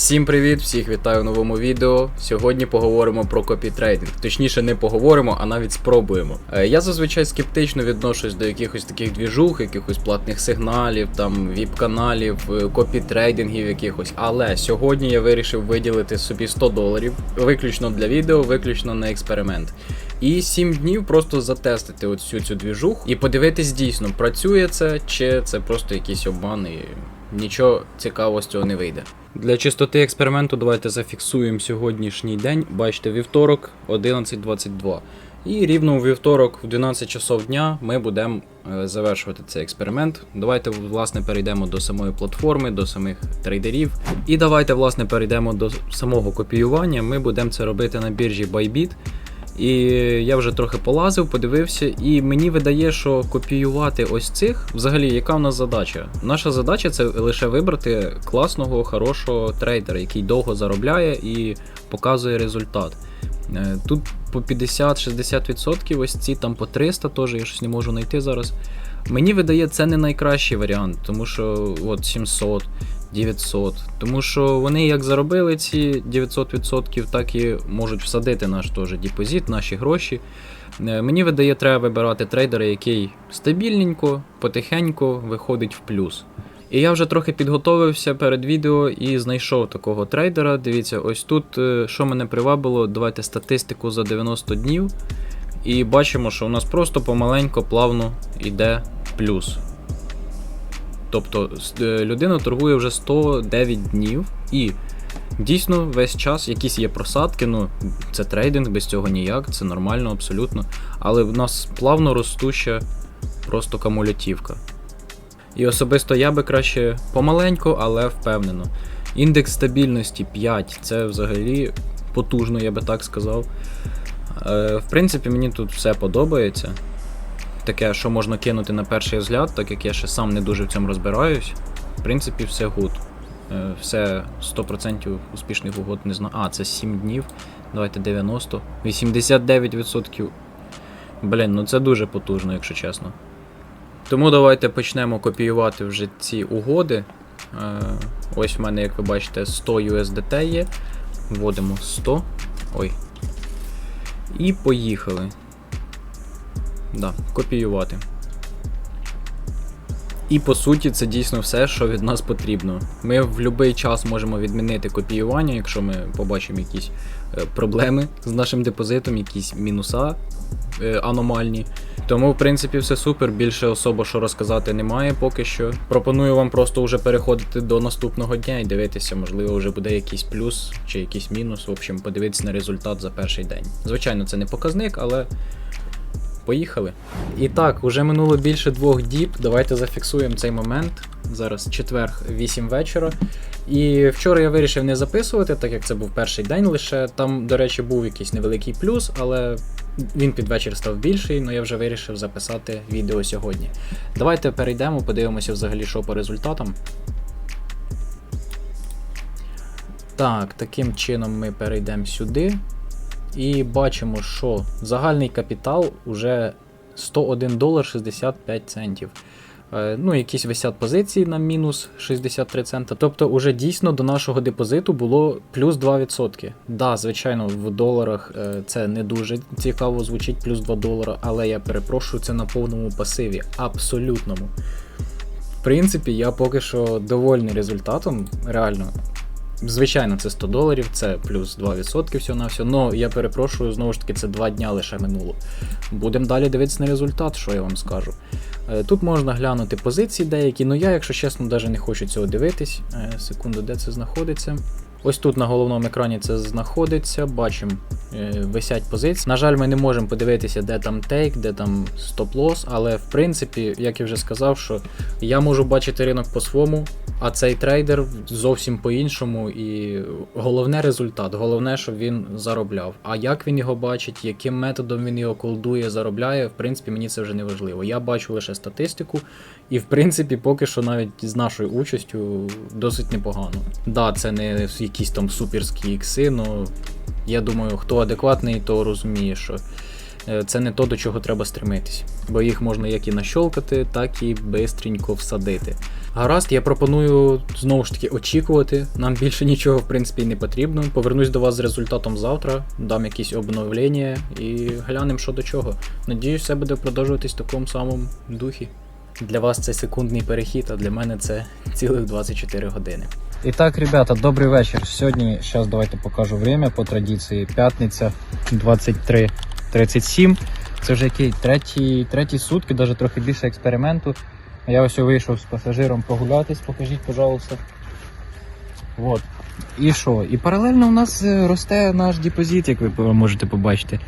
Всім привіт, всіх вітаю в новому відео. Сьогодні поговоримо про копітрейдинг. Точніше, не поговоримо, а навіть спробуємо. Е, Я зазвичай скептично відношусь до якихось таких двіжух, якихось платних сигналів, там віп-каналів, е, копітрейдингів якихось. Але сьогодні я вирішив виділити собі 100 доларів, виключно для відео, виключно на експеримент. І 7 днів просто затестити от цю двіжуху і подивитись дійсно, працює це чи це просто якийсь обман і нічого цікавого з цього не вийде. Для чистоти експерименту давайте зафіксуємо сьогоднішній день. Бачите, вівторок 11.22. І рівно у вівторок в 12 часов дня ми будемо е, завершувати цей експеримент. Давайте власне перейдемо до самої платформи, до самих трейдерів. І давайте власне перейдемо до самого копіювання. Ми будемо це робити на біржі Bybit. І я вже трохи полазив, подивився, і мені видає, що копіювати ось цих, взагалі, яка в нас задача? Наша задача це лише вибрати класного, хорошого трейдера, який довго заробляє і показує результат. Е, Тут по 50-60%, ось ці там по 300 теж, я щось не можу знайти зараз. Мені видає, це не найкращий варіант, тому що от 700, 900. Тому що вони як заробили ці 900%, так і можуть всадити наш теж депозит, наші гроші. Е, Мені видає, треба вибирати трейдера, який стабільненько, потихеньку виходить в плюс. І я вже трохи підготовився перед відео і знайшов такого трейдера. Дивіться, ось тут, е, що мене привабило, давайте статистику за 90 днів. І бачимо, що у нас просто помаленько, плавно йде плюс. Тобто е, людина торгує вже 109 днів і дійсно весь час якісь є просадки. Ну, це трейдинг, без цього ніяк, це нормально, абсолютно. Але в нас плавно ростуща просто камулятивка. І особисто я би краще помаленьку, але впевнено. Індекс стабільності 5 це взагалі потужно, я би так сказав. Е, в принципі, мені тут все подобається. Таке, що можна кинути на перший взгляд, так як я ще сам не дуже в цьому розбираюсь. В принципі, все гуд. Е, Все 100% успішних угод не знаю. А, це 7 днів. Давайте 90. 89%. Блін, ну це дуже потужно, якщо чесно. Тому давайте почнемо копіювати вже ці угоди. Е, Ось в мене, як ви бачите, 100 USDT є. Вводимо 100. Ой. І поїхали. Да, копіювати. І по суті, це дійсно все, що від нас потрібно. Ми в будь-який час можемо відмінити копіювання, якщо ми побачимо якісь е, проблеми з нашим депозитом, якісь мінуса е, аномальні. Тому, в принципі, все супер. Більше особо що розказати немає поки що. Пропоную вам просто вже переходити до наступного дня і дивитися, можливо, вже буде якийсь плюс чи якийсь мінус. В общем, подивитися на результат за перший день. Звичайно, це не показник, але поїхали. І так, уже минуло більше двох діб. Давайте зафіксуємо цей момент. Зараз четверг, 8 вечора. І вчора я вирішив не записувати, так як це був перший день лише. Там, до речі, був якийсь невеликий плюс, але він під вечір став більший, але я вже вирішив записати відео сьогодні. Давайте перейдемо, подивимося взагалі, що по результатам. Так, таким чином ми перейдемо сюди. І бачимо, що загальний капітал уже 101 долар 65 центів. Е, Ну, якісь висять позиції на мінус 63 цента. Тобто, уже дійсно до нашого депозиту було плюс 2%. Да, звичайно, в доларах е, це не дуже цікаво звучить, плюс 2 долара, але я перепрошую, це на повному пасиві, абсолютному. В принципі, я поки що довольний результатом, реально. Звичайно, це 100 доларів, це плюс 2% всього на все. Ну, я перепрошую, знову ж таки, це 2 дня лише минуло. Будемо далі дивитися на результат, що я вам скажу. Е, Тут можна глянути позиції деякі, але я, якщо чесно, навіть не хочу цього дивитись. Е, Секунду, де це знаходиться. Ось тут на головному екрані це знаходиться, бачимо, е, висять позиції. На жаль, ми не можемо подивитися, де там тейк, де там стоп-лос, але в принципі, як я вже сказав, що я можу бачити ринок по-своєму, а цей трейдер зовсім по-іншому. І головне результат, головне, щоб він заробляв. А як він його бачить, яким методом він його колдує, заробляє, в принципі, мені це вже не важливо. Я бачу лише статистику, і в принципі, поки що навіть з нашою участю досить непогано. Да, це не якісь там суперські ікси, але я думаю, хто адекватний, то розуміє, що е, це не то, до чого треба стремитись, бо їх можна як і нащолкати, так і бистренько всадити. Гаразд, я пропоную знову ж таки очікувати. Нам більше нічого в принципі не потрібно. Повернусь до вас з результатом завтра, дам якісь обновлення і глянемо, що до чого. Надіюсь, все буде продовжуватись в такому самому духі. Для вас це секундний перехід, а для мене це цілих 24 години. І так, ребята, добрий вечір. Сьогодні, зараз давайте покажу время по традиції. П'ятниця 23.37. Це вже який третій, треті сутки, навіть трохи більше експерименту. Я ось вийшов з пасажиром прогулятись, покажіть, пожалуйста. Вот. І що? І паралельно у нас е, росте наш депозит, як ви можете побачити.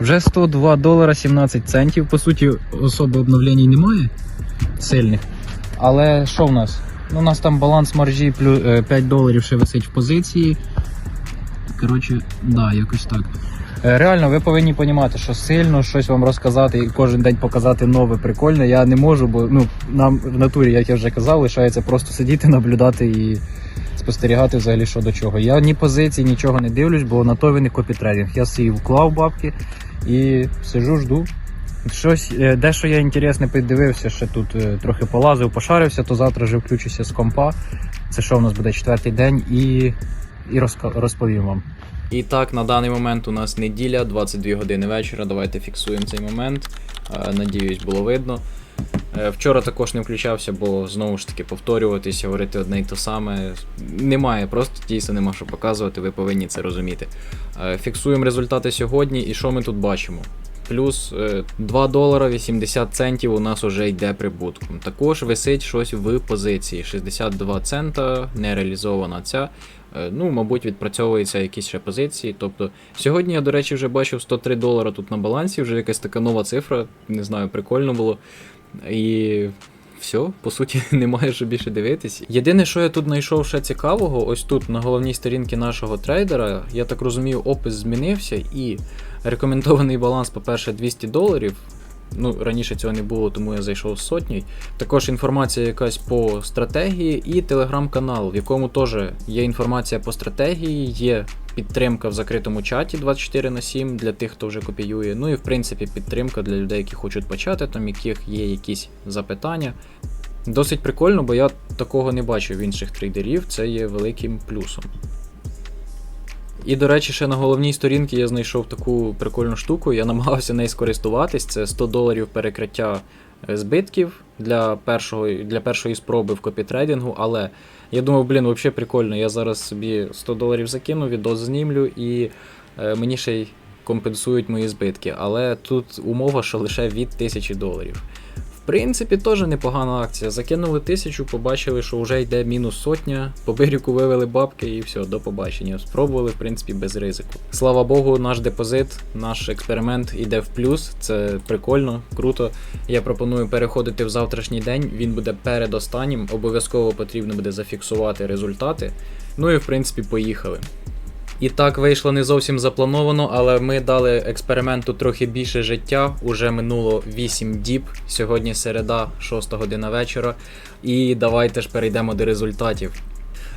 Вже 102 долара 17 центів. По суті, особи обновлень немає сильних. Але що в нас? Ну, у нас там баланс маржі 5 доларів ще висить в позиції. Коротше, да, якось так. Е, Реально, ви повинні розуміти, що сильно щось вам розказати і кожен день показати нове, прикольне. Я не можу, бо ну, нам в натурі, як я вже казав, лишається просто сидіти, наблюдати і спостерігати взагалі що до чого. Я ні позиції, нічого не дивлюсь, бо на то ви не копітрейдинг. Я свій вклав бабки і сижу, жду. Щось, е, дещо я інтересне піддивився, ще тут е, трохи полазив, пошарився, то завтра вже включуся з компа. Це що в нас буде четвертий день, і, і розповім вам. І так, на даний момент у нас неділя, 22 години вечора. Давайте фіксуємо цей момент. Е, Надіюсь, було видно. Вчора також не включався, бо знову ж таки повторюватися, говорити одне й те саме. Немає, просто дійсно нема що показувати, ви повинні це розуміти. Фіксуємо результати сьогодні, і що ми тут бачимо? Плюс е, 2 долара 80 центів у нас вже йде прибутком. Також висить щось в позиції. 62 цента, не реалізована ця. Е, Ну, мабуть, відпрацьовуються якісь ще позиції. Тобто, сьогодні я, до речі, вже бачив 103 долара тут на балансі, вже якась така нова цифра, не знаю, прикольно було. І все, по суті, немає що більше дивитись. Єдине, що я тут знайшов ще цікавого, ось тут на головній сторінці нашого трейдера, я так розумію, опис змінився і рекомендований баланс, по-перше, 200 доларів. Ну, раніше цього не було, тому я зайшов з сотнею. Також інформація якась по стратегії і телеграм-канал, в якому теж є інформація по стратегії, є підтримка в закритому чаті 24 на 7 для тих, хто вже копіює. Ну і в принципі підтримка для людей, які хочуть почати, там яких є якісь запитання. Досить прикольно, бо я такого не бачив в інших трейдерів, це є великим плюсом. І, до речі, ще на головній сторінці я знайшов таку прикольну штуку, я намагався нею скористуватись. Це 100 доларів перекриття е, збитків для першого, для першої спроби в копітрейдингу, але я думав, блін, взагалі прикольно. Я зараз собі 100 доларів закину, відос знімлю і е, мені ще й компенсують мої збитки. Але тут умова, що лише від 1000 доларів. Принципі, теж непогана акція. Закинули тисячу, побачили, що вже йде мінус сотня, по бирюку вивели бабки і все, до побачення. Спробували, в принципі, без ризику. Слава Богу, наш депозит, наш експеримент йде в плюс. Це прикольно, круто. Я пропоную переходити в завтрашній день. Він буде передостаннім. Обов'язково потрібно буде зафіксувати результати. Ну і в принципі, поїхали. І так вийшло не зовсім заплановано, але ми дали експерименту трохи більше життя. Уже минуло 8 діб. Сьогодні середа, 6 година вечора. І давайте ж перейдемо до результатів.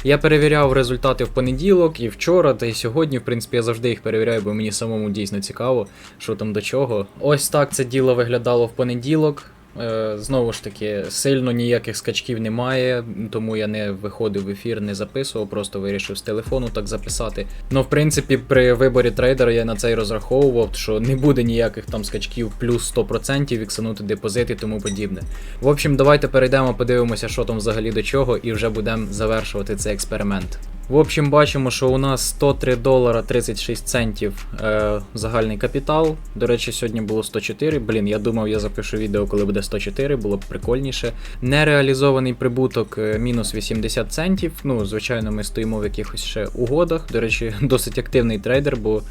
Я перевіряв результати в понеділок і вчора, та й сьогодні, в принципі, я завжди їх перевіряю, бо мені самому дійсно цікаво, що там до чого. Ось так це діло виглядало в понеділок. Е, Знову ж таки, сильно ніяких скачків немає, тому я не виходив в ефір, не записував, просто вирішив з телефону так записати. Ну, в принципі, при виборі трейдера я на це й розраховував, що не буде ніяких там скачків плюс 100%, іксанути депозит і тому подібне. В общем, давайте перейдемо, подивимося, що там взагалі до чого, і вже будемо завершувати цей експеримент. В общем, бачимо, що у нас 103 долара 36 центів е, загальний капітал. До речі, сьогодні було 104. Блін, я думав, я запишу відео, коли буде 104, було б прикольніше. Нереалізований прибуток е, мінус 80 центів. Ну, звичайно, ми стоїмо в якихось ще угодах. До речі, досить активний трейдер, бо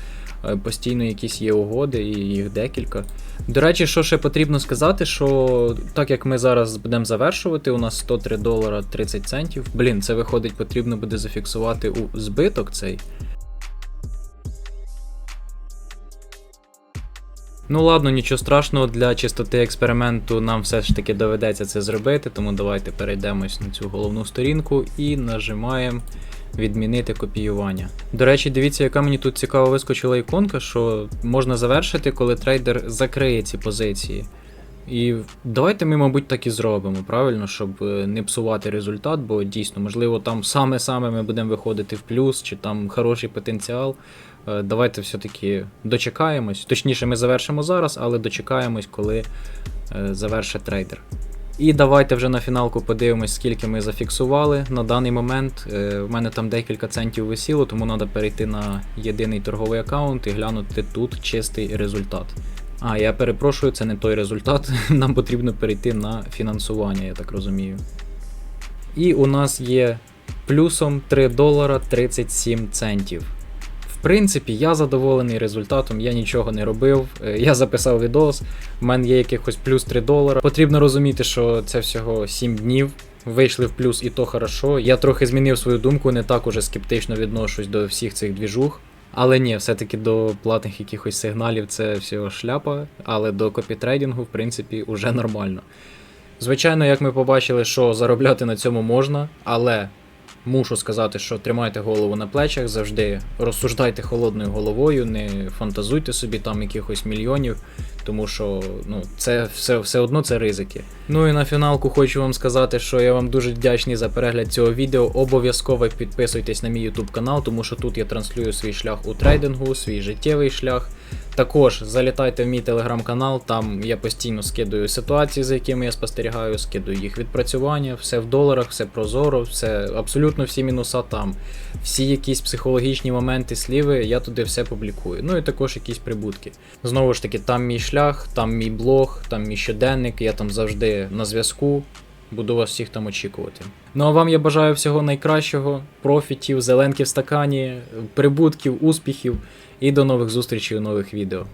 постійно якісь є угоди, і їх декілька. До речі, що ще потрібно сказати, що так як ми зараз будемо завершувати, у нас 103 долара 30 центів. Блін, це виходить, потрібно буде зафіксувати у збиток цей. Ну ладно, нічого страшного, для чистоти експерименту нам все ж таки доведеться це зробити, тому давайте перейдемось на цю головну сторінку і нажимаємо відмінити копіювання. До речі, дивіться, яка мені тут цікава вискочила іконка, що можна завершити, коли трейдер закриє ці позиції. І давайте ми, мабуть, так і зробимо, правильно, щоб е, не псувати результат, бо дійсно, можливо, там саме-саме ми будемо виходити в плюс, чи там хороший потенціал. Е, Давайте все-таки дочекаємось. Точніше, ми завершимо зараз, але дочекаємось, коли е, завершить трейдер. І давайте вже на фіналку подивимось, скільки ми зафіксували. На даний момент е, в мене там декілька центів висіло, тому треба перейти на єдиний торговий аккаунт і глянути тут чистий результат. А, я перепрошую, це не той результат. Нам потрібно перейти на фінансування, я так розумію. І у нас є плюсом 3 долара 37 центів. Принципі, я задоволений результатом, я нічого не робив. Е, Я записав відос, в мене є якихось плюс 3 долара. Потрібно розуміти, що це всього 7 днів. Вийшли в плюс і то хорошо. Я трохи змінив свою думку, не так уже скептично відношусь до всіх цих двіжух. Але ні, все-таки до платних якихось сигналів це всього шляпа, але до копітрейдингу, в принципі, уже нормально. Звичайно, як ми побачили, що заробляти на цьому можна, але мушу сказати, що тримайте голову на плечах, завжди розсуждайте холодною головою, не фантазуйте собі там якихось мільйонів, тому що ну, це все, все одно це ризики. Ну і на фіналку хочу вам сказати, що я вам дуже вдячний за перегляд цього відео. Обов'язково підписуйтесь на мій YouTube канал, тому що тут я транслюю свій шлях у трейдингу, свій життєвий шлях. Також залітайте в мій телеграм-канал, там я постійно скидую ситуації, за якими я спостерігаю, скидую їх відпрацювання, все в доларах, все прозоро, все абсолютно всі мінуса там. Всі якісь психологічні моменти сліви, я туди все публікую. Ну і також якісь прибутки. Знову ж таки, там мій шлях, там мій блог, там мій щоденник, я там завжди на зв'язку. Буду вас всіх там очікувати. Ну а вам я бажаю всього найкращого, профітів, зеленки в стакані, прибутків, успіхів і до нових зустрічей у нових відео.